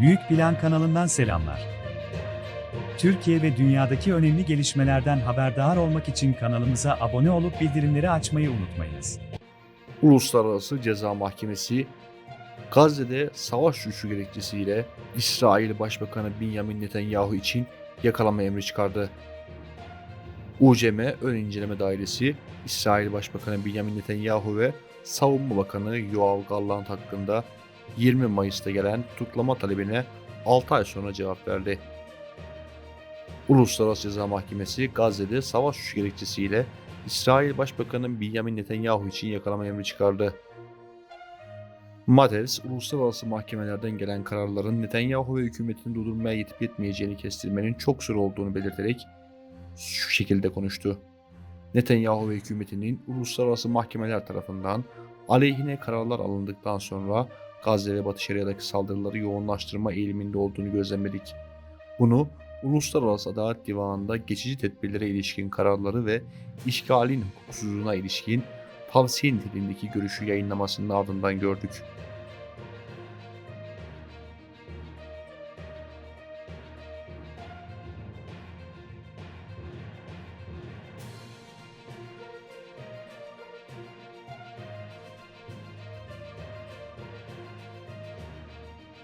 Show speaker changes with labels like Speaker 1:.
Speaker 1: Büyük Plan kanalından selamlar. Türkiye ve dünyadaki önemli gelişmelerden haberdar olmak için kanalımıza abone olup bildirimleri açmayı unutmayınız.
Speaker 2: Uluslararası Ceza Mahkemesi Gazze'de savaş suçu gerekçesiyle İsrail Başbakanı Benjamin Netanyahu için yakalama emri çıkardı. UCM Ön İnceleme Dairesi İsrail Başbakanı Benjamin Netanyahu ve Savunma Bakanı Yoav Gallant hakkında 20 Mayıs'ta gelen tutuklama talebine 6 ay sonra cevap verdi. Uluslararası Ceza Mahkemesi Gazze'de savaş suçu gerekçesiyle İsrail Başbakanı Benjamin Netanyahu için yakalama emri çıkardı. Mates, uluslararası mahkemelerden gelen kararların Netanyahu ve hükümetini durdurmaya yetip yetmeyeceğini kestirmenin çok zor olduğunu belirterek şu şekilde konuştu. Netanyahu ve hükümetinin uluslararası mahkemeler tarafından aleyhine kararlar alındıktan sonra Gazze ve Batı Şeria'daki saldırıları yoğunlaştırma eğiliminde olduğunu gözlemledik. Bunu Uluslararası Adalet Divanı'nda geçici tedbirlere ilişkin kararları ve işgalin hukuksuzluğuna ilişkin tavsiye niteliğindeki görüşü yayınlamasının ardından gördük.